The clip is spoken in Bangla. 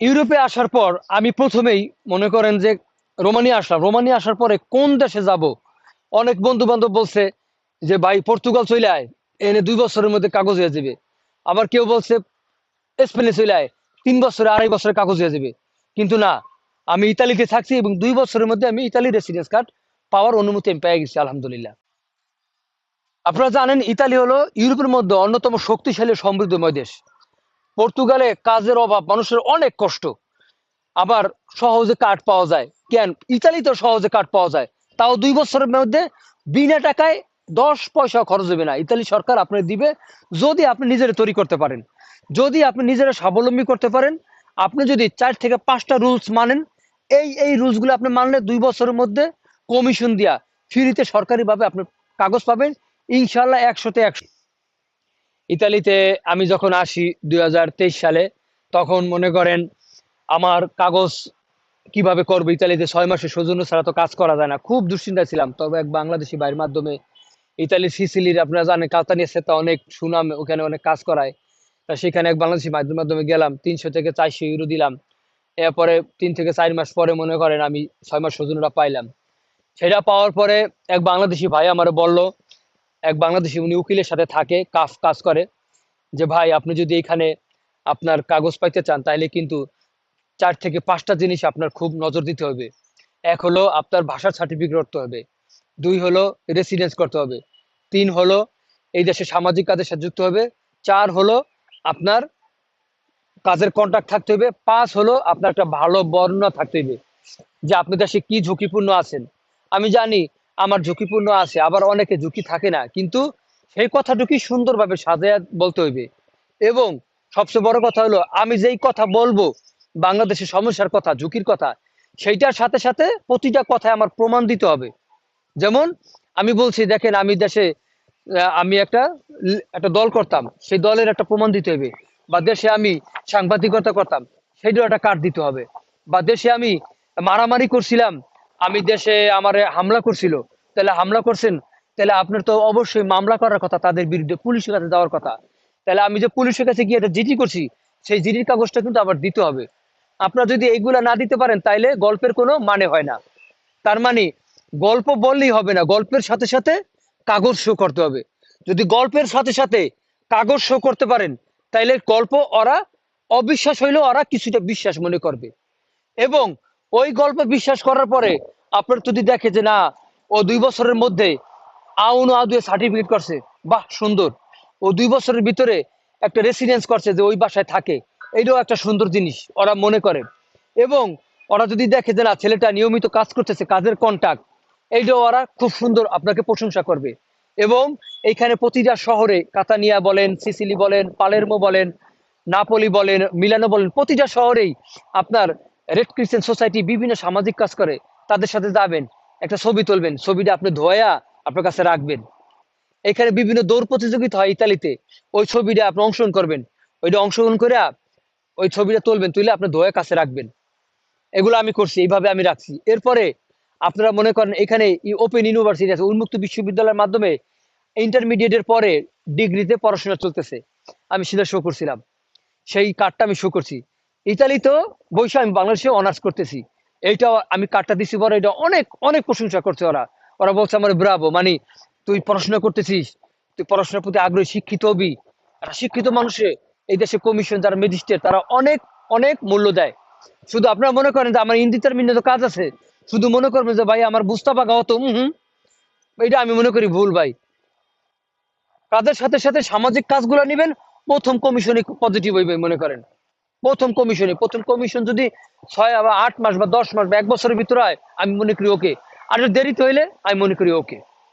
ইউরোপে আসার পর আমি প্রথমেই মনে করেন যে রোমানিয়া আসলাম। রোমানিয়া আসার পরে কোন দেশে যাব? অনেক বন্ধু বান্ধব বলছে যে, ভাই, পর্তুগাল চলে আয়। এনে দুই বছরের মধ্যে কাগজ হয়ে যাবে। আবার কেউ বলছে, স্পেনে চলে আয়। তিন বছরে, আড়াই বছরে কাগজ হয়ে যাবে। কিন্তু না, আমি ইতালিতে থাকছি এবং দুই বছরের মধ্যে আমি ইতালি রেসিডেন্স কার্ড পাওয়ার অনুমতি আমি পেয়ে গেছি, আলহামদুলিল্লাহ। আপনারা জানেন, ইতালি হলো ইউরোপের মধ্যে অন্যতম শক্তিশালী সমৃদ্ধময় দেশ। পর্তুগালে কাজের অভাব, মানুষের অনেক কষ্ট। আবার সহজে কাঠ পাওয়া যায়। কেন? ইতালিতে সহজে কাঠ পাওয়া যায়। তাও দুই বছরের মধ্যে বিনা টাকায় দশ পয়সা খরচ হবে না। ইতালি সরকার আপনি দিবে যদি আপনি নিজেরা তৈরি করতে পারেন। যদি আপনি নিজেরা স্বাবলম্বী করতে পারেন, আপনি যদি চার থেকে পাঁচটা রুলস মানেন, এই এই রুলসগুলো আপনি মানলে দুই বছরের মধ্যে কমিশন দিয়া ফ্রিতে সরকারিভাবে আপনি কাগজ পাবেন। ইনশাল্লাহ একশোতে একশো। ইতালিতে আমি যখন আসি দুই হাজার তেইশ সালে, তখন মনে করেন আমার কাগজ কীভাবে করব ইতালিতে ছয় মাসের সৌজন্য ছাড়া তো কাজ করা যায় না। খুব দুশ্চিন্তায় ছিলাম। তবে এক বাংলাদেশি ভাইয়ের মাধ্যমে ইতালির সিসিলির, আপনারা জানেন কাতানিয়া সেতা অনেক সুনাম, ওখানে অনেক কাজ করায়। তা সেখানে এক বাংলাদেশি ভাইয়ের মাধ্যমে গেলাম, তিনশো থেকে চারশো ইউরো দিলাম। এরপরে তিন থেকে চার মাস পরে মনে করেন আমি ছয় মাস সৌজন্যটা পাইলাম। সেটা পাওয়ার পরে এক বাংলাদেশি ভাই আমার বলল এক বাংলাদেশি উনি উকিলের সাথে থাকে কাজ কাজ করে, যে ভাই আপনি যদি এখানে আপনার কাগজ পাইতে চান তাহলে কিন্তু চার থেকে পাঁচটা জিনিস আপনার খুব নজর দিতে হবে। এক হলো আপনার ভাষার সার্টিফিকেট করতে হবে। দুই হলো রেসিডেন্স করতে হবে। তিন হলো এই দেশে সামাজিক কাজের সাথে যুক্ত হবে। চার হলো আপনার কাজের কন্ট্রাক্ট থাকতে হবে। পাঁচ হলো আপনার একটা ভালো বর্ণনা থাকতে হবে যে আপনি দেশে কি ঝুঁকিপূর্ণ আছেন। আমি জানি আমার ঝুঁকিপূর্ণ আছে, আবার অনেকে ঝুঁকি থাকে না। কিন্তু সেই কথাটুকুই সুন্দরভাবে সাজায় বলতে হইবে। এবং সবচেয়ে বড় কথা হলো, আমি যেই কথা বলব, বাংলাদেশের সমস্যার কথা, ঝুঁকির কথা, সেইটার সাথে সাথে প্রতিটা কথায় আমার প্রমাণ দিতে হবে। যেমন, আমি বলছি, দেখেন, আমি দেশে আমি একটা একটা দল করতাম, সেই দলের একটা প্রমাণ দিতে হবে বা দেশে আমি সাংবাদিকতা করতাম সেইটার একটা কার্ড দিতে হবে। বা দেশে আমি মারামারি করছিলাম আমি দেশে আমার হামলা করছিল, তাহলে হামলা করছেন, তাহলে আপনার তো অবশ্যই মামলা করার কথা, তাদের বিরুদ্ধে পুলিশের কাছে যাওয়ার কথা। তাহলে আমি যে পুলিশের কাছে গিয়ে জিডি করছি, সেই জিডির কাগজটা কিন্তু আবার দিতে হবে। আপনারা যদি এইগুলা না দিতে পারেন, তাইলে গল্পের কোনো মানে হয় না। তার মানে গল্প বললেই হবে না, গল্পের সাথে সাথে কাগজ শো করতে হবে। যদি গল্পের সাথে সাথে কাগজ শো করতে পারেন, তাইলে গল্প ওরা অবিশ্বাস হইলেও ওরা কিছুটা বিশ্বাস মনে করবে। এবং ওই গল্প বিশ্বাস করার পরে আপনার যদি দেখে যে না, ও দুই বছরের মধ্যে আউন আদুয়ে সার্টিফিকেট করছে, বাহ, সুন্দর। ও দুই বছরের ভিতরে একটা রেসিডেন্স করছে যে ওই বাসায় থাকে। এইটাও একটা সুন্দর জিনিস, ওরা মনে করে। এবং ওরা যদি দেখে যে না, ছেলেটা নিয়মিত কাজ করতেছে, কাজের কন্টাক্ট এইটাও ওরা খুব সুন্দর আপনাকে প্রশংসা করবে। এবং এইখানে প্রতিটা শহরে কাতানিয়া বলেন, সিসিলি বলেন, পালেরমো বলেন, নাপোলি বলেন, মিলানো বলেন, প্রতিটা শহরেই আপনার রেড ক্রিশ্চিয়ান সোসাইটি বিভিন্ন সামাজিক কাজ করে, তাদের সাথে যাবেন, একটা ছবি তুলবেন, ছবিটা আপনি ধোয়া আপনার কাছে রাখবেন। এখানে বিভিন্ন দৌড় প্রতিযোগিতা হয় ইতালিতে, ওই ছবিটা আপনি অংশগ্রহণ করবেন। ওইটা অংশগ্রহণ করে ওই ছবিটা তুলবেন তুলে আপনি ধোয়া কাছে রাখবেন। এগুলো আমি করছি, এইভাবে আমি রাখছি। এরপরে আপনারা মনে করেন এখানে ওপেন ইউনিভার্সিটি আছে, উন্মুক্ত বিশ্ববিদ্যালয়ের মাধ্যমে ইন্টারমিডিয়েটের পরে ডিগ্রিতে পড়াশোনা চলতেছে। আমি সেটা শো করছিলাম। সেই কার্ডটা আমি শো করছি। ইতালিতেও বৈশা আমি বাংলাদেশে অনার্স করতেছি। এইটাও আমি কার্ডটা দিছি পরে, এটা অনেক অনেক প্রশংসা করছে ওরা। ওরা বলছে আমার ব্রাভো মানে তুই পড়াশোনা করতেছিস, তুই পড়াশোনার প্রতি আগ্রহী, শিক্ষিত হবি। শিক্ষিত মানুষে, এই দেশে কমিশন যারা ম্যাজিস্ট্রেট তারা অনেক অনেক মূল্য দেয়। শুধু আপনারা মনে করেন যে আমার ইন্দিতার মিন্নে তো কাজ আছে, শুধু মনে করবেন যে ভাই আমার বুঝতে হতো হম হম এটা আমি মনে করি ভুল ভাই। কাজের সাথে সাথে সামাজিক কাজগুলো নেবেন, প্রথম কমিশনে পজিটিভ হইবে মনে করেন। প্রথম কমিশনে প্রথম কমিশন যদি ছয় বা আট মাস বা দশ মাস বা এক বছরের ভিতরে হয়, আমি মনে করি ওকে আর যদি দেরিতে হইলে, আমি মনে করি ওকে